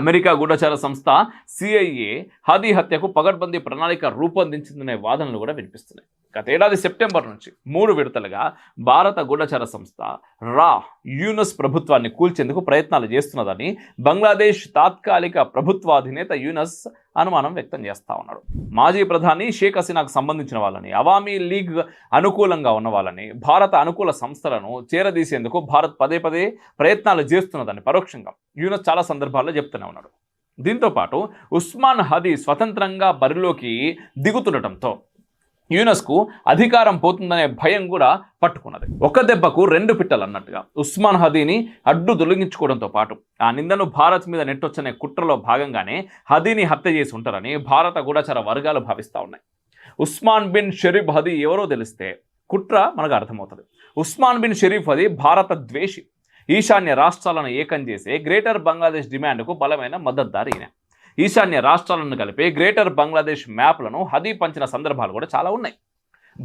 America గూఢచార సంస్థ CIA Hadi హత్యకు పగడ్బందీ ప్రణాళిక రూపొందించిందనే వాదనలు కూడా వినిపిస్తున్నాయి. గతేడాది సెప్టెంబర్ నుంచి మూడు విడతలుగా భారత గూఢచార సంస్థ రా యూనస్ ప్రభుత్వాన్ని కూల్చేందుకు ప్రయత్నాలు చేస్తున్నదని బంగ్లాదేశ్ తాత్కాలిక ప్రభుత్వాధినేత యూనస్ అనుమానం వ్యక్తం చేస్తా ఉన్నాడు. మాజీ ప్రధాని షేక్ హసీనాకు సంబంధించిన వాళ్ళని అవామీ లీగ్ అనుకూలంగా ఉన్న వాళ్ళని భారత అనుకూల సంస్థలను చేరదీసేందుకు భారత్ పదే పదే ప్రయత్నాలు చేస్తున్నదని పరోక్షంగా యూనస్ చాలా సందర్భాల్లో చెప్తూనే ఉన్నాడు. దీంతో పాటు ఉస్మాన్ హదీ స్వతంత్రంగా బరిలోకి దిగుతుండటంతో యూనస్కు అధికారం పోతుందనే భయం కూడా పట్టుకున్నది. ఒక దెబ్బకు రెండు పిట్టలు అన్నట్టుగా. ఉస్మాన్ హదీని అడ్డు దొలగించుకోవడంతో పాటు ఆ నిందను భారత్ మీద నెట్టొచ్చనే కుట్రలో భాగంగానే హదీని హత్య చేసి ఉంటారని భారత గూఢచార వర్గాలు భావిస్తూ ఉన్నాయి. ఉస్మాన్ బిన్ షరీఫ్ హదీ ఎవరో తెలిస్తే కుట్ర మనకు అర్థమవుతుంది. ఉస్మాన్ బిన్ షరీఫ్ హదీ భారత ద్వేషి. ఈశాన్య రాష్ట్రాలను ఏకం చేసే గ్రేటర్ బంగ్లాదేశ్ డిమాండ్కు బలమైన మద్దతుదారు ఈయన. ఈశాన్య రాష్ట్రాలను కలిపే గ్రేటర్ బంగ్లాదేశ్ మ్యాప్లను హదీ పంచిన సందర్భాలు కూడా చాలా ఉన్నాయి.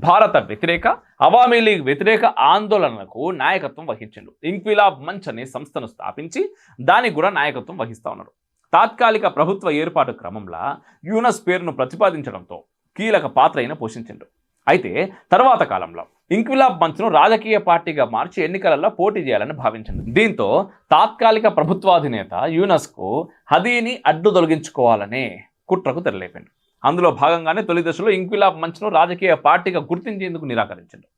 భారత వ్యతిరేక అవామీ లీగ్ వ్యతిరేక ఆందోళనలకు నాయకత్వం వహించిండు. ఇంక్విలాబ్ మంచ్ అనే సంస్థను స్థాపించి దానికి కూడా నాయకత్వం వహిస్తా ఉన్నారు. తాత్కాలిక ప్రభుత్వ ఏర్పాటు క్రమంలో యూనస్ పేరును ప్రతిపాదించడంతో కీలక పాత్ర అయిన పోషించిండు. అయితే తర్వాత కాలంలో ఇంక్విలాబ్ మంచ్ను రాజకీయ పార్టీగా మార్చి ఎన్నికలలో పోటీ చేయాలని భావించింది. దీంతో తాత్కాలిక ప్రభుత్వాధినేత యూనస్కు హదీని అడ్డు తొలగించుకోవాలనే కుట్రకు తెరలేపాడు అందులో భాగంగానే తొలి దశలో ఇంక్విలాబ్ మంచ్ను రాజకీయ పార్టీగా గుర్తించేందుకు నిరాకరించిండు